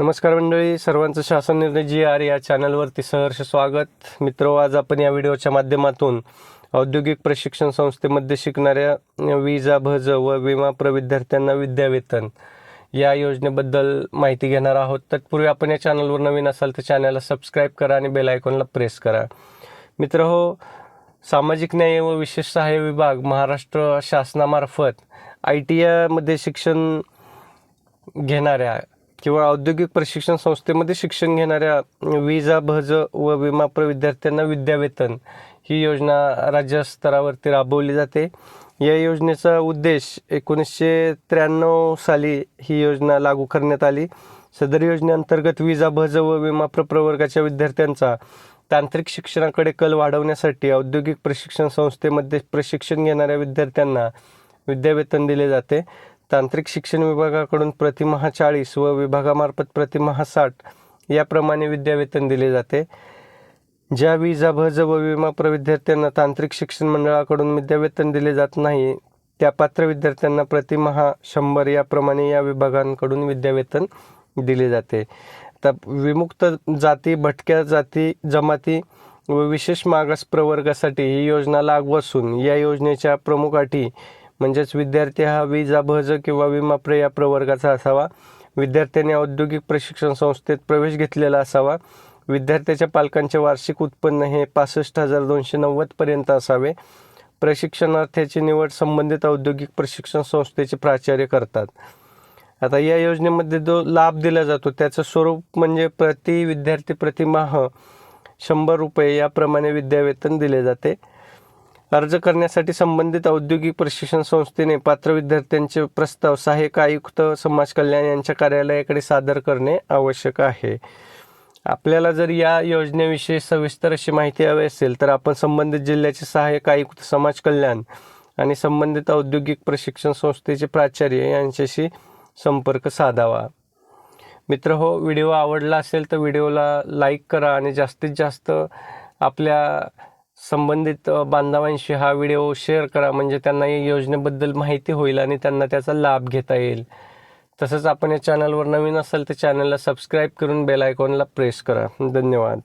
नमस्कार मंडळी सर्वांचं शासन निर्णय जी आर या चॅनलवरती सहर्ष स्वागत. मित्र आज आपण या व्हिडिओच्या माध्यमातून औद्योगिक प्रशिक्षण संस्थेमध्ये शिकणाऱ्या विजा भज व विमा प्रविद्यार्थ्यांना विद्यावेतन या योजनेबद्दल माहिती घेणार आहोत. तत्पूर्वी आपण या चॅनलवर नवीन असाल तर चॅनलला सबस्क्राईब करा आणि बेल आयकॉनला प्रेस करा. मित्र हो सामाजिक न्याय व विशेष सहाय्य विभाग महाराष्ट्र शासनामार्फत आय टी आयमध्ये शिक्षण घेणाऱ्या किंवा औद्योगिक प्रशिक्षण संस्थेमध्ये शिक्षण घेणाऱ्या विजा भज व विमाप्र विद्यार्थ्यांना विद्यावेतन ही योजना राज्यस्तरावरती राबवली जाते. या योजनेचा उद्देश एकोणीसशे त्र्याण्णव साली ही योजना लागू करण्यात आली. सदर योजनेअंतर्गत विजा भज व विमाप्र प्रवर्गाच्या विद्यार्थ्यांचा तांत्रिक शिक्षणाकडे कल वाढवण्यासाठी औद्योगिक प्रशिक्षण संस्थेमध्ये प्रशिक्षण घेणाऱ्या विद्यार्थ्यांना विद्यावेतन दिले जाते. तांत्रिक शिक्षण विभागाकडून प्रतिमहा चाळीस व विभागामार्फत प्रतिमहा साठ याप्रमाणे विद्यावेतन दिले जाते. ज्या विजा भज व विमा विद्यार्थ्यांना तांत्रिक शिक्षण मंडळाकडून विद्यावेतन दिले जात नाही त्या पात्र विद्यार्थ्यांना प्रतिमहा शंभर याप्रमाणे या विभागांकडून विद्यावेतन दिले जाते. तर विमुक्त जाती भटक्या जाती जमाती व विशेष मागास प्रवर्गासाठी ही योजना लागू असून या योजनेच्या प्रमुख अटी म्हणजेच विद्यार्थी हा विजा भज किंवा विमाप्र या प्रवर्गाचा असावा. विद्यार्थ्याने औद्योगिक प्रशिक्षण संस्थेत प्रवेश घेतलेला असावा. विद्यार्थ्याच्या पालकांचे वार्षिक उत्पन्न हे पासष्ट हजार दोनशे नव्वदपर्यंत असावे. प्रशिक्षणार्थ्याची निवड संबंधित औद्योगिक प्रशिक्षण संस्थेचे प्राचार्य करतात. आता या योजनेमध्ये जो लाभ दिला जातो त्याचं स्वरूप म्हणजे प्रति विद्यार्थी प्रतिमाह शंभर रुपये याप्रमाणे विद्यावेतन दिले जाते. अर्ज करण्यासाठी संबंधित औद्योगिक प्रशिक्षण संस्थेने पात्र विद्यार्थ्यांचे प्रस्ताव सहाय्यक आयुक्त समाज कल्याण यांच्या कार्यालयाकडे सादर करणे आवश्यक आहे. आपल्याला जर या योजनेविषयी सविस्तर अशी माहिती हवी असेल तर आपण संबंधित जिल्ह्याचे सहाय्यक आयुक्त समाज कल्याण आणि संबंधित औद्योगिक प्रशिक्षण संस्थेचे प्राचार्य यांच्याशी संपर्क साधावा. मित्र हो व्हिडिओ आवडला असेल तर व्हिडिओला लाईक करा आणि जास्तीत जास्त आपल्या संबंधित बांधवांशी हा व्हिडिओ शेअर करा. म्हणजे त्यांना या योजनेबद्दल माहिती होईल आणि त्यांना त्याचा लाभ घेता येईल. तसंच आपण या चॅनलवर नवीन असाल तर चॅनलला सबस्क्राईब करून बेल आयकॉनला प्रेस करा. धन्यवाद.